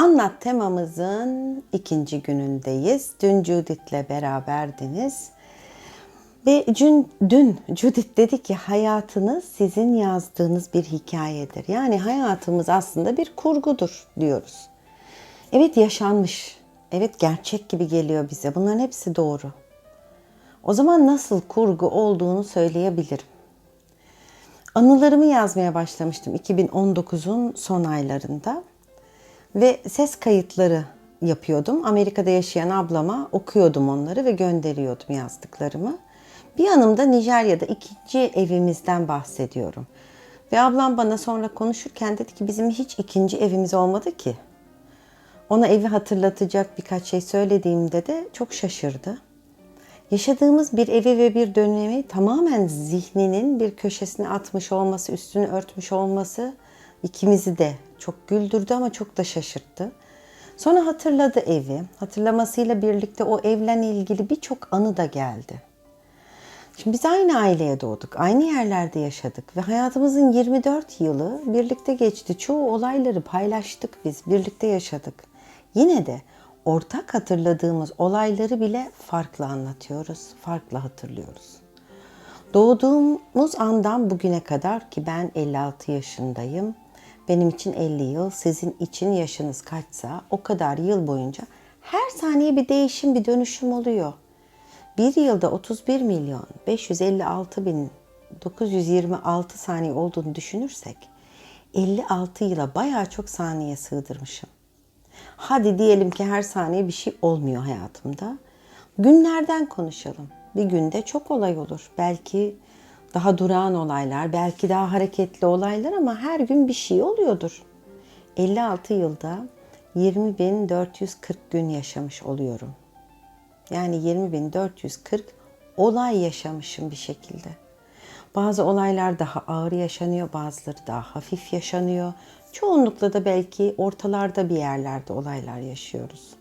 Anlat temamızın ikinci günündeyiz. Dün Judith'le beraberdiniz. Ve dün, dün Judith dedi ki hayatınız sizin yazdığınız bir hikayedir. Yani hayatımız aslında bir kurgudur diyoruz. Evet yaşanmış. Evet gerçek gibi geliyor bize. Bunların hepsi doğru. O zaman nasıl kurgu olduğunu söyleyebilirim. Anılarımı yazmaya başlamıştım 2019'un son aylarında ve ses kayıtları yapıyordum. Amerika'da yaşayan ablama okuyordum onları ve gönderiyordum yazdıklarımı. Bir yanımda Nijerya'da ikinci evimizden bahsediyorum. Ve ablam bana sonra konuşurken dedi ki bizim hiç ikinci evimiz olmadı ki. Ona evi hatırlatacak birkaç şey söylediğimde de çok şaşırdı. Yaşadığımız bir evi ve bir dönemi tamamen zihninin bir köşesine atmış olması, üstünü örtmüş olması ikimizi de çok güldürdü ama çok da şaşırttı. Sonra hatırladı evi. Hatırlamasıyla birlikte o evlen ilgili birçok anı da geldi. Şimdi biz aynı aileye doğduk, aynı yerlerde yaşadık ve hayatımızın 24 yılı birlikte geçti. Çoğu olayları paylaştık biz, birlikte yaşadık. Yine de ortak hatırladığımız olayları bile farklı anlatıyoruz, farklı hatırlıyoruz. Doğduğumuz andan bugüne kadar ki ben 56 yaşındayım. Benim için 50 yıl, sizin için yaşınız kaçsa o kadar yıl boyunca her saniye bir değişim, bir dönüşüm oluyor. Bir yılda 31 milyon 556 bin 926 saniye olduğunu düşünürsek 56 yıla bayağı çok saniye sığdırmışım. Hadi diyelim ki her saniye bir şey olmuyor hayatımda. Günlerden konuşalım. Bir günde çok olay olur. Belki daha durağan olaylar, belki daha hareketli olaylar ama her gün bir şey oluyordur. 56 yılda 20.440 gün yaşamış oluyorum. Yani 20.440 olay yaşamışım bir şekilde. Bazı olaylar daha ağır yaşanıyor, bazıları daha hafif yaşanıyor. Çoğunlukla da belki ortalarda bir yerlerde olaylar yaşıyoruz.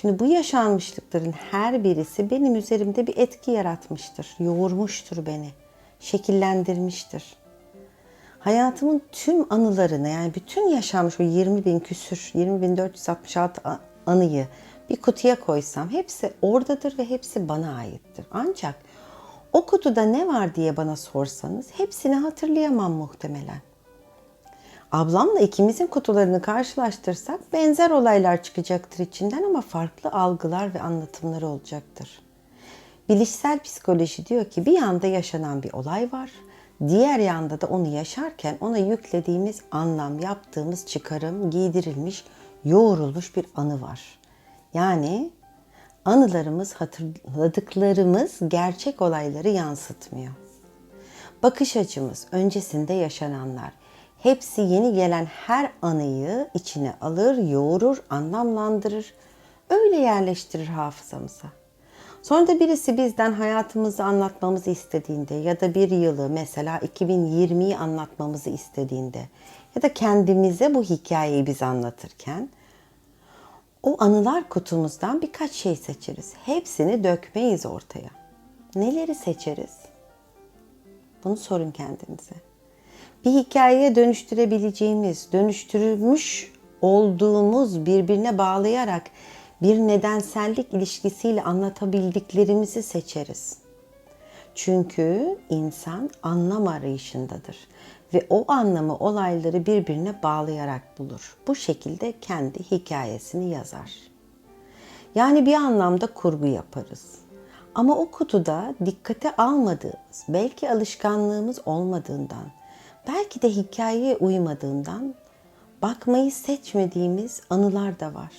Şimdi bu yaşanmışlıkların her birisi benim üzerimde bir etki yaratmıştır, yoğurmuştur beni, şekillendirmiştir. Hayatımın tüm anılarını yani bütün yaşanmış o 20 bin küsür, 20 bin 466 anıyı bir kutuya koysam hepsi oradadır ve hepsi bana aittir. Ancak o kutuda ne var diye bana sorsanız hepsini hatırlayamam muhtemelen. Ablamla ikimizin kutularını karşılaştırsak benzer olaylar çıkacaktır içinden ama farklı algılar ve anlatımları olacaktır. Bilişsel psikoloji diyor ki bir yanda yaşanan bir olay var. Diğer yanda da onu yaşarken ona yüklediğimiz anlam, yaptığımız çıkarım, giydirilmiş, yoğrulmuş bir anı var. Yani anılarımız, hatırladıklarımız gerçek olayları yansıtmıyor. Bakış açımız, öncesinde yaşananlar, hepsi yeni gelen her anıyı içine alır, yoğurur, anlamlandırır, öyle yerleştirir hafızamıza. Sonra da birisi bizden hayatımızı anlatmamızı istediğinde ya da bir yılı mesela 2020'yi anlatmamızı istediğinde ya da kendimize bu hikayeyi biz anlatırken o anılar kutumuzdan birkaç şey seçeriz. Hepsini dökmeyiz ortaya. Neleri seçeriz? Bunu sorun kendinize. Bir hikayeye dönüştürebileceğimiz, dönüştürülmüş olduğumuz birbirine bağlayarak bir nedensellik ilişkisiyle anlatabildiklerimizi seçeriz. Çünkü insan anlam arayışındadır ve o anlamı olayları birbirine bağlayarak bulur. Bu şekilde kendi hikayesini yazar. Yani bir anlamda kurgu yaparız. Ama o kutuda dikkate almadığımız, belki alışkanlığımız olmadığından, belki de hikayeye uymadığından bakmayı seçmediğimiz anılar da var.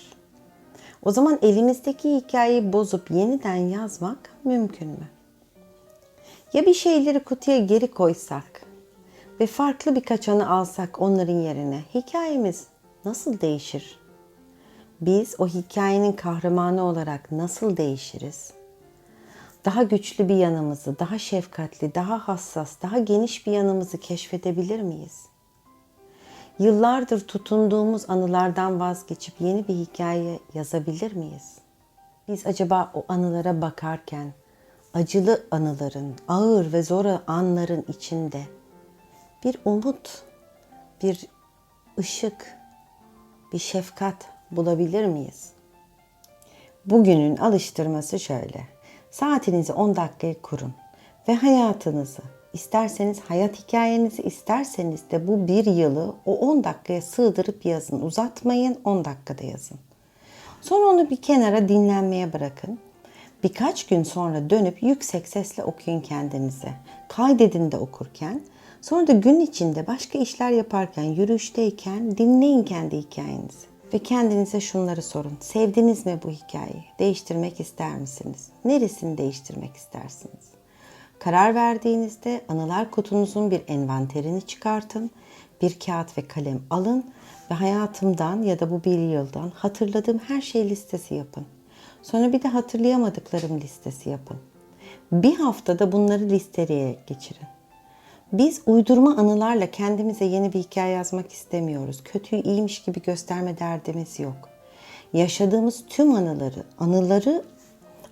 O zaman elimizdeki hikayeyi bozup yeniden yazmak mümkün mü? Ya bir şeyleri kutuya geri koysak ve farklı birkaç anı alsak onların yerine hikayemiz nasıl değişir? Biz o hikayenin kahramanı olarak nasıl değişiriz? Daha güçlü bir yanımızı, daha şefkatli, daha hassas, daha geniş bir yanımızı keşfedebilir miyiz? Yıllardır tutunduğumuz anılardan vazgeçip yeni bir hikaye yazabilir miyiz? Biz acaba o anılara bakarken acılı anıların, ağır ve zor anların içinde bir umut, bir ışık, bir şefkat bulabilir miyiz? Bugünün alıştırması şöyle. Saatinizi 10 dakikaya kurun ve hayatınızı isterseniz hayat hikayenizi isterseniz de bu bir yılı o 10 dakikaya sığdırıp yazın. Uzatmayın 10 dakikada yazın. Sonra onu bir kenara dinlenmeye bırakın. Birkaç gün sonra dönüp yüksek sesle okuyun kendinize. Kaydedin de okurken. Sonra da gün içinde başka işler yaparken, yürüyüşteyken dinleyin kendi hikayenizi. Ve kendinize şunları sorun. Sevdiniz mi bu hikayeyi? Değiştirmek ister misiniz? Neresini değiştirmek istersiniz? Karar verdiğinizde anılar kutunuzun bir envanterini çıkartın. Bir kağıt ve kalem alın ve hayatımdan ya da bu bir yıldan hatırladığım her şey listesi yapın. Sonra bir de hatırlayamadıklarım listesi yapın. Bir haftada bunları listeleyerek geçirin. Biz uydurma anılarla kendimize yeni bir hikaye yazmak istemiyoruz. Kötüyü iyiymiş gibi gösterme derdimiz yok. Yaşadığımız tüm anıları, anıları,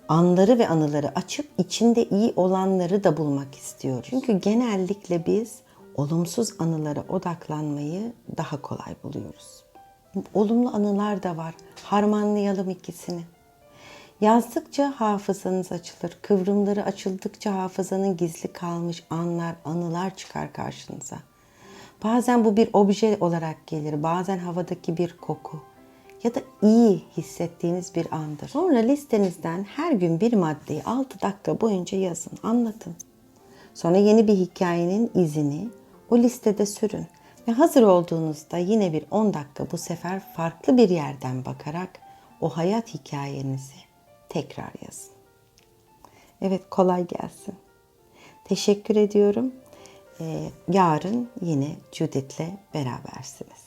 anları ve anıları açıp içinde iyi olanları da bulmak istiyoruz. Çünkü genellikle biz olumsuz anılara odaklanmayı daha kolay buluyoruz. Olumlu anılar da var. Harmanlayalım ikisini. Yazdıkça hafızanız açılır. Kıvrımları açıldıkça hafızanın gizli kalmış anlar, anılar çıkar karşınıza. Bazen bu bir obje olarak gelir, bazen havadaki bir koku ya da iyi hissettiğiniz bir andır. Sonra listenizden her gün bir maddeyi 6 dakika boyunca yazın, anlatın. Sonra yeni bir hikayenin izini o listede sürün ve hazır olduğunuzda yine bir 10 dakika bu sefer farklı bir yerden bakarak o hayat hikayenizi tekrar yazın. Evet kolay gelsin. Teşekkür ediyorum. Ee, yarın yine Judith'le berabersiniz.